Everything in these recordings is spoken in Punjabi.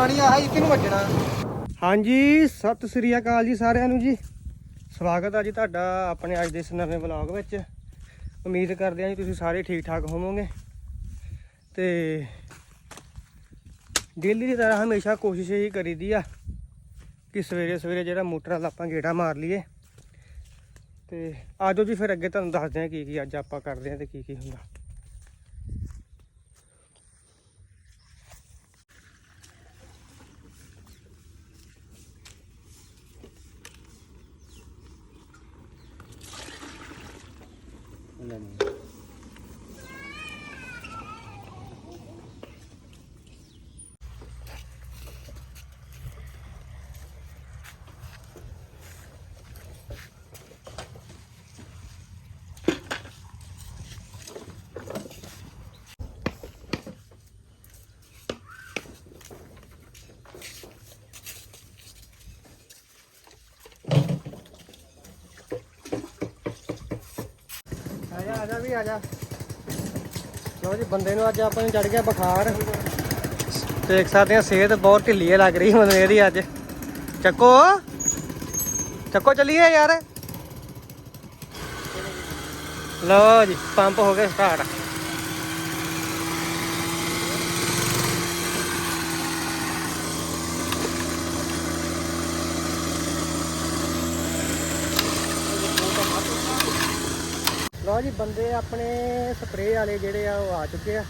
ਪਾਣੀ ਆਹ ਇੱਥੇ ਨੂੰ ਵੱਜਣਾ। ਹਾਂਜੀ, ਸਤਿ ਸ੍ਰੀ ਅਕਾਲ ਜੀ ਸਾਰਿਆਂ ਨੂੰ ਜੀ। ਸਵਾਗਤ ਆ ਜੀ ਤੁਹਾਡਾ ਆਪਣੇ ਅੱਜ ਦੇ ਇਸ ਨਵੇਂ ਵਲੌਗ ਵਿੱਚ। ਉਮੀਦ ਕਰਦੇ ਹਾਂ ਜੀ ਤੁਸੀਂ ਸਾਰੇ ਠੀਕ ਠਾਕ ਹੋਵੋਗੇ। ਤੇ ਡੇਲੀ ਦੀ ਤਰ੍ਹਾਂ ਹਮੇਸ਼ਾ ਕੋਸ਼ਿਸ਼ ਇਹੀ ਕਰੀਦੀ ਆ ਕਿ ਸਵੇਰੇ ਸਵੇਰੇ ਜਿਹੜਾ ਮੋਟਰ ਵਾਲਾ ਆਪਾਂ ਗੇੜਾ ਮਾਰ ਲਈਏ। ਤੇ ਆਜੋ ਜੀ ਫਿਰ ਅੱਗੇ ਤੁਹਾਨੂੰ ਦੱਸਦੇ ਹਾਂ ਕੀ ਕੀ ਅੱਜ ਆਪਾਂ ਕਰਦੇ ਹਾਂ ਤੇ ਕੀ ਕੀ ਹੁੰਦਾ ਆ ਜਾ ਵੀ ਆ ਜਾ ਲਓ ਜੀ, ਬੰਦੇ ਨੂੰ ਅੱਜ ਆਪਾਂ ਨੂੰ ਚੜ ਗਿਆ ਬੁਖਾਰ। ਦੇਖ ਸਕਦੇ ਆ, ਸਿਹਤ ਬਹੁਤ ਢਿੱਲੀ ਲੱਗ ਰਹੀ ਮੈਨੂੰ ਇਹਦੀ ਅੱਜ। ਚੱਕੋ। ਚੱਕੋ ਚੱਲੀਏ ਯਾਰ। ਲਓ ਜੀ, ਪੰਪ ਹੋ ਗਿਆ ਸਟਾਰਟ ਲਓ ਜੀ, ਬੰਦੇ ਆਪਣੇ ਸਪਰੇਅ ਵਾਲੇ ਜਿਹੜੇ ਆ ਉਹ ਆ ਚੁੱਕੇ ਆ।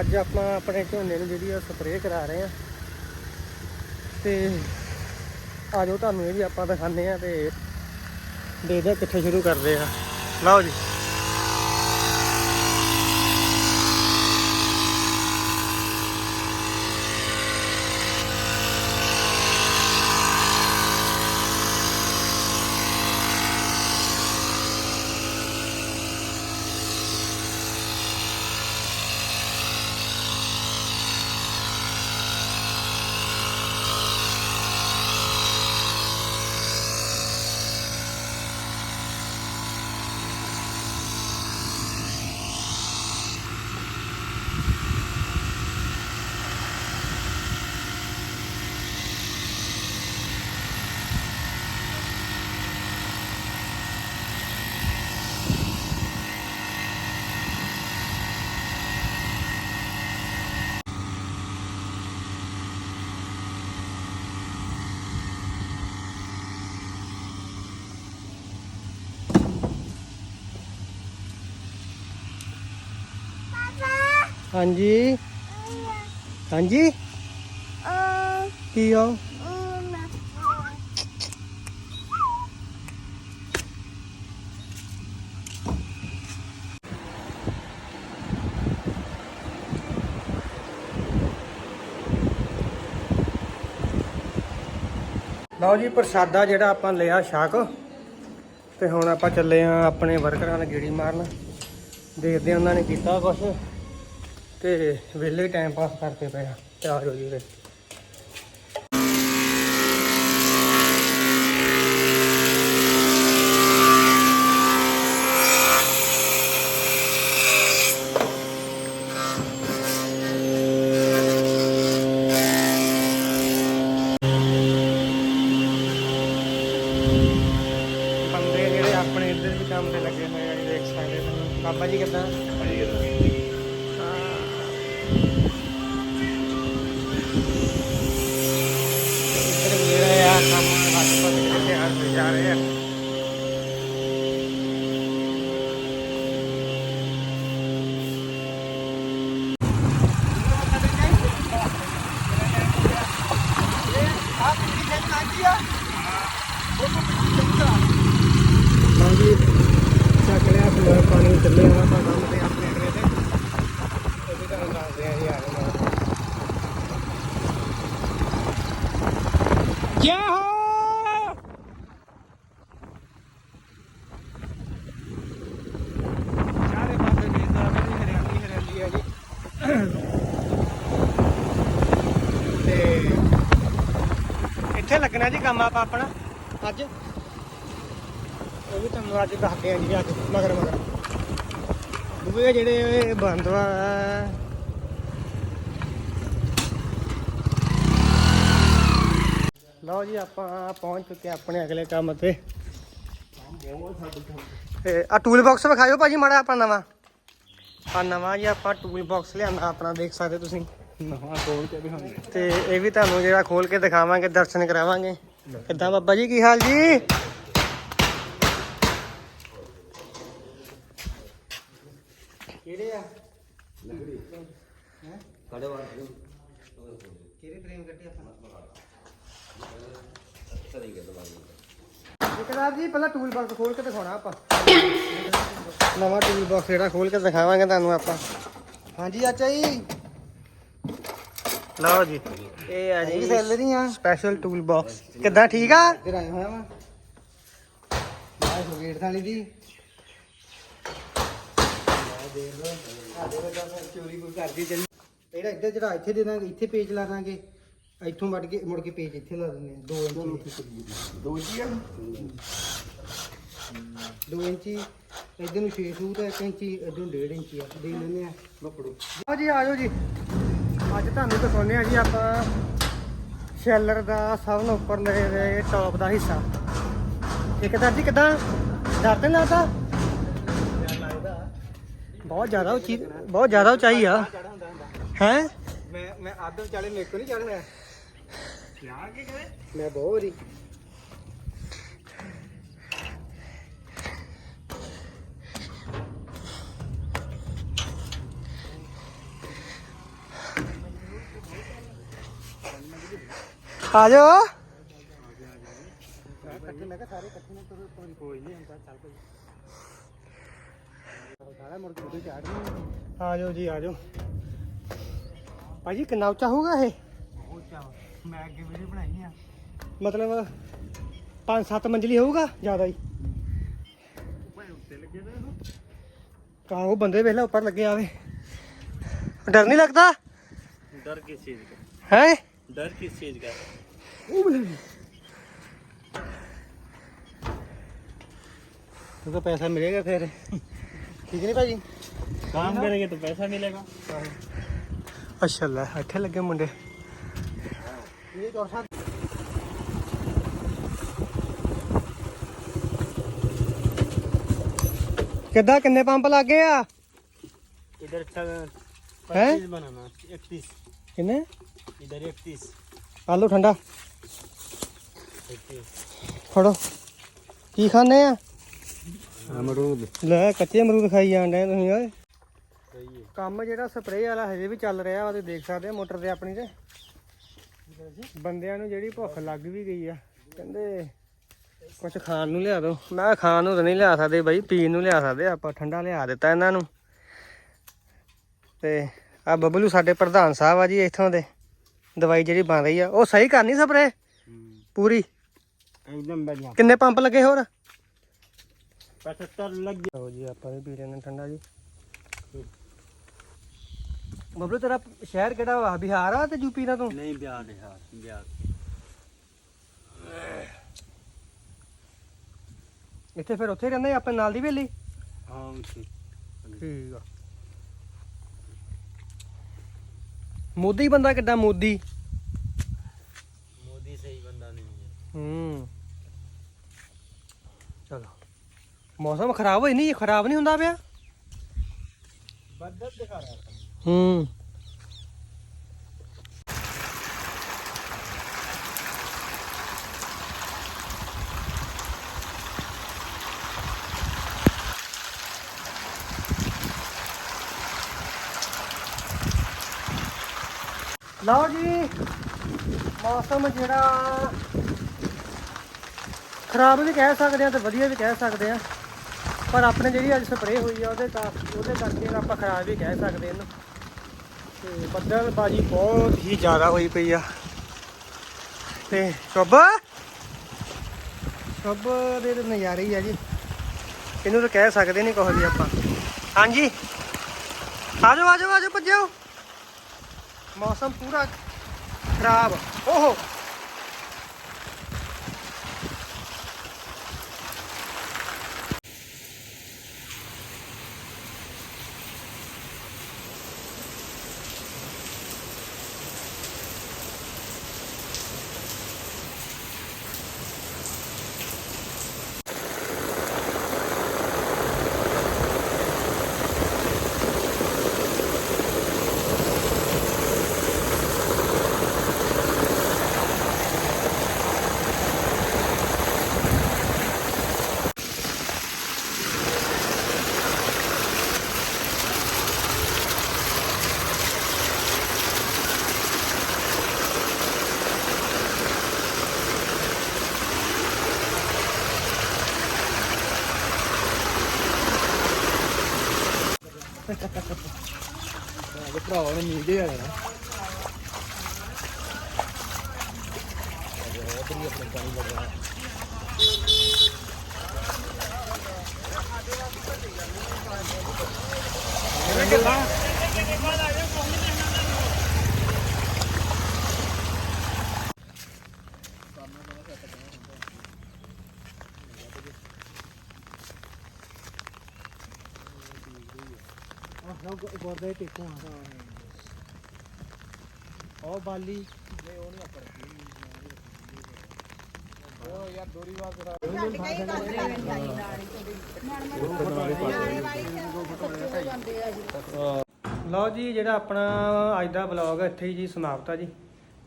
ਅੱਜ ਆਪਾਂ ਆਪਣੇ ਝੋਨੇ ਨੂੰ ਜਿਹੜੀ ਆ ਸਪਰੇਅ ਕਰਾ ਰਹੇ ਆ। ਤੇ ਆਜੋ ਤੁਹਾਨੂੰ ਇਹ ਵੀ ਆਪਾਂ ਦਿਖਾਉਂਦੇ ਆ ਤੇ ਦੇਖਦੇ ਆ ਕਿੱਥੇ ਸ਼ੁਰੂ ਕਰਦੇ ਆ। ਲਓ ਜੀ। ਹਾਂਜੀ। ਹਾਂਜੀ। ਕੀ ਹੋ? ਲਓ ਜੀ, ਪ੍ਰਸ਼ਾਦਾ ਜਿਹੜਾ ਆਪਾਂ ਲਿਆ ਛਕ ਤੇ ਹੁਣ ਆਪਾਂ ਚੱਲੇ ਆ ਆਪਣੇ ਵਰਕਰਾਂ ਨਾਲ ਗੇੜੀ ਮਾਰਨ। ਦੇਖਦੇ ਆ ਉਹਨਾਂ ਨੇ ਕੀਤਾ ਕੁਛ। ਤੇ ਵਿਹਲੇ ਟਾਈਮ ਪਾਸ ਕਰਦੇ ਪਏ ਆ ਤੇ ਆ ਜੀ ਫਿਰ। ਪੱਕ ਕੇ ਤਿਆਰ ਹੋਈ ਜਾ ਰਹੇ ਆ ਹਾਂਜੀ ਚੱਕ ਲਿਆ ਸਮਾਨ ਪਾਣੀ ਚੱਲੇ ਆ ਆਪਾਂ ਕੰਮ ਤੇ ਆਪਣੇ ਅਗਲੇ ਤੇ ਉਹ ਵੀ ਤੁਹਾਨੂੰ ਦੱਸਦੇ ਆ ਜੀ ਆ ਗਏ ਨਾਲ ਜੈ ਹੋ ਸਾਰੇ ਪਾਸੇ ਦੇਖਦਾ ਬੜੀ ਹਰਿਆਲੀ ਹਰਿਆਲੀ ਹੈ ਜੀ ਤੇ ਇੱਥੇ ਜੀ ਕੰਮ ਆਪਾਂ ਆਪਣਾ, ਅੱਜ। ਉਹ ਵੀ ਤੁਹਾਨੂੰ ਅੱਜ ਦੱਸਦੇ ਆ ਜੀ, ਅੱਜ ਮਗਰ ਮਗਰ। ਬੂਹੇ ਜਿਹੜੇ ਇਹ ਬੰਦ ਵਾ ਲਓ ਜੀ, ਆਪਾਂ ਪਹੁੰਚ ਚੁੱਕੇ ਆਪਣੇ ਅਗਲੇ ਕੰਮ ਤੇ। ਤੇ ਆ ਟੂਲ ਬਾਕਸ ਵਿਖਾਇਓ ਭਾਜੀ, ਮਾੜਾ ਆਪਣਾ ਨਵਾਂ। ਆ ਨਵਾਂ ਜੀ ਆਪਾਂ ਟੂਲ ਬਾਕਸ ਲਿਆਂਦਾ, ਆਪਣਾ ਦੇਖ ਸਕਦੇ ਤੁਸੀਂ। ਤੇ ਇਹ ਵੀ ਤੁਹਾਨੂੰ ਜਿਹੜਾ ਖੋਲ ਕੇ ਦਿਖਾਵਾਂਗੇ, ਦਰਸ਼ਨ ਕਰਾਵਾਂਗੇ। ਕਿੱਦਾਂ ਬਾਬਾ ਜੀ, ਕੀ ਹਾਲ ਜੀ? ਕਿਹੜੇ ਆ? ਕੜੇ ਵਾਰ ਕਿਹੜੇ ਫਰੇਮ ਕੱਢੇ ਆਪਾਂ? ਸਹੀ ਗੱਲ ਬਾਤ ਜਨਾਬ ਜੀ, ਪਹਿਲਾਂ ਟੂਲ ਬਾਕਸ ਖੋਲ ਕੇ ਦਿਖਾਉਣਾ ਆਪਾਂ। ਨਵਾਂ ਟੂਲ ਬਾਕਸ ਜਿਹੜਾ ਖੋਲ ਕੇ ਦਿਖਾਵਾਂਗੇ ਤੁਹਾਨੂੰ ਆਪਾਂ। ਹਾਂਜੀ, ਚਾਚਾ ਜੀ। ਲਓ ਜੀ। ਇਹ ਆ ਜੀ। ਸੈਲਰੀ ਆ। ਸਪੈਸ਼ਲ ਟੂਲ ਬਾਕਸ ਕਿੱਦਾਂ ਠੀਕ ਆ? ਇੱਧਰ ਆਏ ਹੋਇਆ ਵਾ। ਆਹ ਸੁਗੇਟ ਥਾਲੀ ਦੀ। ਚੋਰੀ ਕੋਈ ਕਰਦੀ ਚੱਲੀ ਇਹਦਾ ਇੱਧਰ ਜਿਹੜਾ ਇੱਥੇ ਦੇ ਦਾਂਗੇ ਇੱਥੇ ਪੇਜ ਲਾ ਦਾਂਗੇ। ਇੱਥੋਂ ਵੱਢ ਕੇ ਮੁੜ ਕੇ ਪੇਜ ਇੱਥੇ ਲਾ ਦਿੰਦੇ ਆ। 2 ਇੰਚ। ਦੋ ਇੰਚੀ ਆ। 2 ਇੰਚੀ। ਇੱਧਰ ਨੂੰ 6 ਸੂਤ ਹੈ 1 ਇੰਚੀ ਇੱਧਰ ਨੂੰ 1.5 ਇੰਚੀ ਆ। ਦੇ ਲੈਂਦੇ ਆ। ਆਓ ਜੀ ਆਜੋ ਜੀ। ਅੱਜ ਤੁਹਾਨੂੰ ਦਿਖਾਉਂਦੇ ਆ ਜੀ ਆਪਾਂ ਸ਼ੈਲਰ ਦਾ ਸਭ ਤੋਂ ਉੱਪਰ ਲਏ ਹੋਏ ਟੌਪ ਦਾ ਹਿੱਸਾ। ਠੇਕੇਦਾਰ ਜੀ ਕਿਦਾਂ? ਡਰ ਤੇ ਨੀ ਲੱਗਦਾ? ਬਹੁਤ ਜ਼ਿਆਦਾ ਉੱਚੀ ਬਹੁਤ ਜ਼ਿਆਦਾ ਉਚਾਈ ਆ। ਹੈ? ਮੈਂ ਮੈਂ ਆਦਮ ਚਾਲੇ ਮੇਰੇ ਕੋ ਨਹੀਂ ਚੜਨਾ ਕਿਆ ਕੀ ਕਰੇ? ਮੈਂ ਬਹੁਤ ਵਾਰੀ ਆ ਜਾਓ ਇਕੱਠੇ ਮੈਂ ਕਿਹਾ ਸਾਰੇ ਇਕੱਠੇ ਨੇ ਤੁਰ ਕੋਈ ਕੋਈ ਨਹੀਂ ਹੁੰਦਾ ਚੱਲ ਕੋਈ ਸਾਰਾ ਮੁੜ ਕੇ ਆ ਜਾਓ ਆ ਜਾਓ ਜੀ ਆ ਜਾਓ ਭਾਜੀ ਕਿੰਨਾ ਉੱਚਾ ਹੋਊਗਾ ਇਹ? ਮੈਂ ਅੱਗੇ ਵੀਡੀਓ ਬਣਾਈ ਆ ਮਤਲਬ 5-7 ਮੰਜ਼ਲੀ ਹੋਊਗਾ ਜ਼ਿਆਦਾ ਹੀ? ਕਾ ਉਹ ਬੰਦੇ ਵੇਖ ਲੈ ਉੱਪਰ ਲੱਗੇ ਆਵੇ ਡਰ ਨਹੀਂ ਲੱਗਦਾ? ਡਰ ਕਿਸ ਚੀਜ਼ ਦਾ? ਹੈ? डर किस चीज़ का? तो, तो पैसा मिलेगा फिर। ठीक है भाजी काम करेंगे तो पैसा मिलेगा। अच्छा ला अठे लगे मुंडे। ये तो ਕਿੱਦਾਂ ਕਿੰਨੇ ਪੰਪ ਲੱਗੇ ਆ ਇਧਰ 31 कितने इधर इकतीस आलू ठंडा ਫੜੋ। ਕੀ ਖਾਣੇ ਆ? ਅਮਰੂਦ। ਲੈ ਕੱਚੇ ਅਮਰੂਦ ਖਾਈ ਜਾਂਦੇ ਤੁਸੀਂ ਓਏ। ਕੰਮ ਜਿਹੜਾ ਸਪਰੇਅ ਵਾਲਾ ਹਜੇ ਵੀ ਚੱਲ ਰਿਹਾ ਵਾ ਤੁਸੀਂ ਦੇਖ ਸਕਦੇ ਆ ਮੋਟਰ ਤੇ ਆਪਣੀ ਤੇ ਬੰਦਿਆਂ ਨੂੰ ਜਿਹੜੀ ਭੁੱਖ ਲੱਗ ਵੀ ਗਈ ਆ। ਕਹਿੰਦੇ ਕੁਝ ਖਾਣ ਨੂੰ ਲਿਆ ਦਿਓ ਮੈਂ ਕਿਹਾ ਖਾਣ ਨੂੰ ਤਾਂ ਨਹੀਂ ਲਿਆ ਸਕਦੇ ਬਾਈ ਪੀਣ ਨੂੰ ਲਿਆ ਸਕਦੇ ਆਪਾਂ ਠੰਡਾ ਲਿਆ ਦਿੱਤਾ ਇਹਨਾਂ ਨੂੰ। ਤੇ ਆ ਬੱਬਲੂ ਸਾਡੇ ਪ੍ਰਧਾਨ ਸਾਹਿਬ ਆ ਜੀ ਇੱਥੋਂ ਦੇ ਦਵਾਈ ਜਿਹੜੀ ਬਣ ਰਹੀ ਆ ਉਹ ਸਹੀ ਕਰਨੀ ਸਪਰੇਅ ਪੂਰੀ एकदम बढ़िया ਕਿੰਨੇ ਪੰਪ ਲੱਗੇ ਹੋਰ पचहत्तर लग गया ਲਓ ਜੀ ਆਪਾਂ ਵੀ ਪੀ ਰਹੇ ਨੇ ਠੰਡਾ ਜੀ ਬੱਬਲੂ ਤੇਰਾ ਸ਼ਹਿਰ ਕਿਹੜਾ ਵਾ ਬਿਹਾਰ ਆ ਤੇ ਯੂਪੀ ਦਾ ਤੂੰ नहीं बिहार बिहार बिहार ਇੱਥੇ ਫਿਰ ਉੱਥੇ ਰਹਿੰਦੇ ਆਪਣੇ ਨਾਲ ਦੀ ਵੇਲੀ हाँ उसी ਠੀਕ ਆ ਮੋਦੀ ਬੰਦਾ ਕਿੱਡਾ ਮੋਦੀ? ਮੋਦੀ ਸਹੀ ਬੰਦਾ ਨਹੀਂ ਹੂੰ। ਚਲੋ। ਮੌਸਮ ਖਰਾਬ ਹੋਈ ਨਹੀਂ ਖਰਾਬ ਨਹੀਂ ਹੁੰਦਾ ਪਿਆ? ਬੱਦਲ ਦਿਖਾ ਰਿਹਾ। ਹੂੰ। ਲਓ ਜੀ, ਮੌਸਮ ਜਿਹੜਾ ਖਰਾਬ ਵੀ ਕਹਿ ਸਕਦੇ ਆ ਤੇ ਵਧੀਆ ਵੀ ਕਹਿ ਸਕਦੇ ਆ ਪਰ ਆਪਣੇ ਜਿਹੜੀ ਅੱਜ ਸਪਰੇਅ ਹੋਈ ਆ ਉਹਦੇ ਕਰ ਉਹਦੇ ਕਰਕੇ ਆਪਾਂ ਖਰਾਬ ਵੀ ਕਹਿ ਸਕਦੇ ਇਹਨੂੰ। ਤੇ ਬੱਦਲ ਬਾਜੀ ਬਹੁਤ ਹੀ ਜ਼ਿਆਦਾ ਹੋਈ ਪਈ ਆ। ਤੇ ਸ਼ੁਭ? ਸ਼ੁਭ ਦੇ ਤੇ ਨਜ਼ਾਰੇ ਹੀ ਆ ਜੀ। ਇਹਨੂੰ ਤਾਂ ਕਹਿ ਸਕਦੇ ਨਹੀਂ ਕੁਝ ਵੀ ਆਪਾਂ। ਹਾਂਜੀ। ਆਜੋ ਆਜੋ ਆਜੋ ਭੱਜੋ ਮੌਸਮ ਪੂਰਾ ਖਰਾਬ। ਓਹੋ അത് പ്രോണം നീതി വേണം ਕਿੱਦਾਂ ਆ ਗੁਰਦੇ ਟੇਕੋ ਆ ਉਹ ਬਾਲੀ। ਲਓ ਜੀ ਜਿਹੜਾ ਆਪਣਾ ਅੱਜ ਦਾ ਵਲੌਗ ਹੈ ਇੱਥੇ ਹੀ ਜੀ ਸਮਾਪਤ ਆ ਜੀ।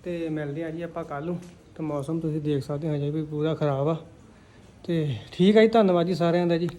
ਤੇ ਮਿਲਦੇ ਆ ਜੀ ਆਪਾਂ ਕੱਲ ਨੂੰ। ਤੇ ਮੌਸਮ ਤੁਸੀਂ ਦੇਖ ਸਕਦੇ ਹੋ ਹਜੇ ਵੀ ਪੂਰਾ ਖਰਾਬ ਆ। ਤੇ ਠੀਕ ਹੈ ਜੀ ਧੰਨਵਾਦ ਜੀ ਸਾਰਿਆਂ ਦਾ ਜੀ।